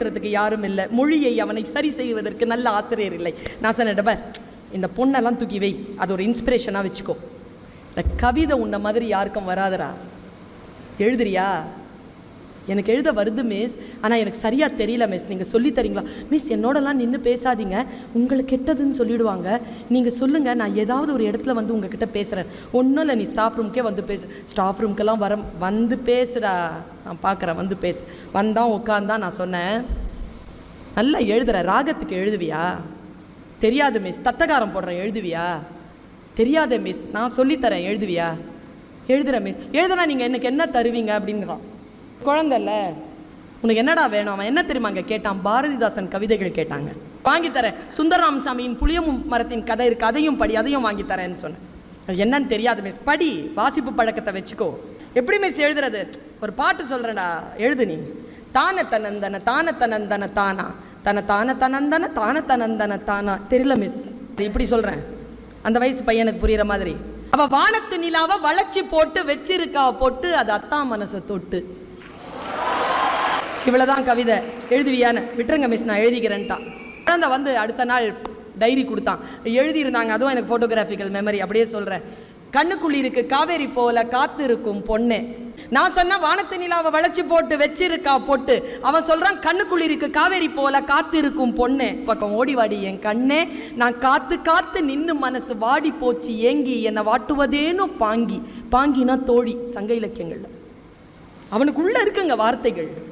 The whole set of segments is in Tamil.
சொல்றதுக்கு யாரும் இல்லை. மொழியை அவனை சரி செய்வதற்கு நல்ல ஆசிரியர் இல்லை. நான் சொன்னேன் இந்த பொண்ணெல்லாம் தூக்கி வை. அது ஒரு இன்ஸ்பிரேஷனாக வச்சுக்கோ. இந்த கவிதை உன்ன மாதிரி யாருக்கும் வராதரா எழுதுறியா? எனக்கு எழுத வருது மிஸ் ஆனால் எனக்கு சரியாக தெரியல மிஸ் நீங்கள் சொல்லி தரீங்களா? மிஸ் என்னோடலாம் நின்று பேசாதீங்க. உங்களுக்கு கெட்டதுன்னு சொல்லிடுவாங்க. நீங்கள் சொல்லுங்கள் நான் ஏதாவது ஒரு இடத்துல வந்து உங்ககிட்ட பேசுகிறேன் ஒன்றும் இல்லை நீ ஸ்டாஃப் ரூம்க்கே வந்து பேசு. ஸ்டாஃப் ரூம்க்கெல்லாம் வர வந்து பேசுடா. நான் பார்க்குறேன் வந்து பேசு. வந்தான் உட்காந்தான் நான் சொன்னேன். நல்லா எழுதுற. ராகத்துக்கு எழுதுவியா? தெரியாது மிஸ் தத்தகாரம் போடுறேன் எழுதுவியா? தெரியாத மிஸ் நான் சொல்லித்தரேன் எழுதுவியா? எழுதுறேன் மிஸ் எழுதுனா நீங்கள் எனக்கு என்ன தருவீங்க அப்படின்றான். குழந்தைல உனக்கு என்னடா வேணும்? அவன் என்ன தெரியுமா அங்கே கேட்டான்? பாரதிதாசன் கவிதைகள் கேட்டாங்க. வாங்கித்தரேன் தரேன். சுந்தரராமசாமியின் புளியம் மரத்தின் கதை இருக்கு. அதையும் படி அதையும் வாங்கி தரேன்னு சொன்னேன். அது என்னன்னு தெரியாது மிஸ் படி வாசிப்பு பழக்கத்தை வச்சுக்கோ. எப்படி மிஸ் எழுதுறது? ஒரு பாட்டு சொல்றேன்டா. எழுது நீ. தான தனந்தன தான தனந்தன தானா. தன தான தனந்தன தான தனந்தன தானா. தெரியல மிஸ் இப்படி சொல்றேன். அந்த வயசு பையனுக்கு புரியுற மாதிரி. அவ வானத்து நிலாவை வளைச்சி போட்டு வச்சிருக்கா போட்டு அது அத்தா மனசை தொட்டு. இவ்வளோதான் கவிதை. எழுதுவியான்னு விட்டுருங்க மிஸ் நான் எழுதிக்கிறேன்ட்டான் குழந்தை வந்து அடுத்த நாள் டைரி கொடுத்தான். எழுதியிருந்தாங்க அதுவும் எனக்கு ஃபோட்டோகிராஃபிக்கல் மெமரி அப்படியே சொல்கிறேன் கண்ணுக்குள்ளிருக்கு காவேரி போல காத்து இருக்கும் பொண்ணு. நான் சொன்ன வானத்து நிலாவை வளைச்சி போட்டு வச்சிருக்கா போட்டு. அவன் சொல்றான் கண்ணுக்குளிருக்கு காவேரி போல காத்து இருக்கும் பொண்ணு. பக்கம் ஓடி வாடி என் கண்ணே. நான் காத்து காத்து நின்று மனசு வாடி போச்சு ஏங்கி என்னை வாட்டுவதேனோ பாங்கி. பாங்கினா தோழி சங்க இலக்கியங்கள்ல. அவனுக்குள்ள இருக்குங்க வார்த்தைகள்.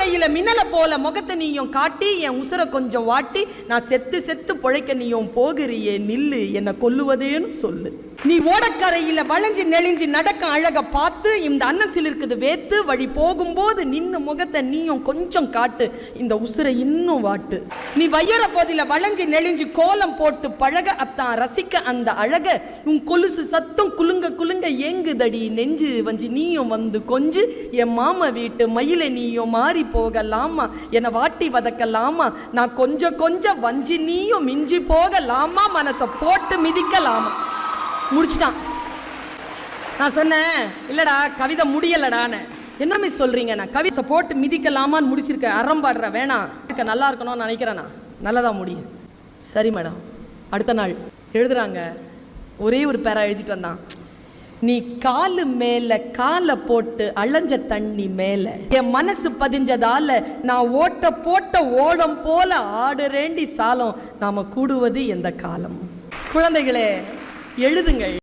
பெய்யும் மின்னலை போல முகத்தை நீயும் காட்டி என் உசுரை கொஞ்சம் வாட்டி நான் செத்து செத்து பிழைக்க நீயும் போகிறியே நில்லு என்னை கொல்லுவதேன்னு சொல்லு. நீ ஓடக்கரையில வளைஞ்சு நெளிஞ்சு நடக்க அழக பார்த்து இந்த அன்னசில் இருக்குது வேத்து வழி போகும்போது நின்னு முகத்தை நீயும் கொஞ்சம் காட்டு. இந்த உசுரை இன்னும் வாட்டு. நீ வையற போதில வளைஞ்சு நெளிஞ்சு கோலம் போட்டு பழக அத்தான் ரசிக்க அந்த அழக. உன் கொலுசு சத்தம் குலுங்க குலுங்க ஏங்குதடி நெஞ்சு வஞ்சி நீயும் வந்து கொஞ்சு. என் மாமா வீட்டு மயில நீயும் மாறி போகலாமா? என்னை வாட்டி வதக்கலாமா? நான் கொஞ்சம் கொஞ்சம் வஞ்சி நீயும் மிஞ்சி போகலாமா? மனசை போட்டு மிதிக்கலாமா? முடிச்சிட்டான். நான் சொன்னேன் இல்லடா கவிதை முடியலடான்னு. என்ன மிஸ் சொல்றீங்க? நான் கவிதை போட்டு மிதிக்கலாமான்னு முடிச்சிருக்கேன் அறம் பாடுற வேணாம். இருக்க நல்லா இருக்கணும்னு நினைக்கிறேன்? நான் நல்லதா முடியும். சரி மேடம். அடுத்த நாள். எழுதுறாங்க. ஒரே ஒரு பேரா எழுதிட்டு வந்தான். நீ காலு மேல காலை போட்டு அலைஞ்ச தண்ணி மேல என் மனசு பதிஞ்சதால நான் ஓட்ட போட்ட ஓடம் போல ஆடுறேண்டி சாலம் நாம கூடுவது எந்த காலம்? குழந்தைகளே எழுதுங்கள்.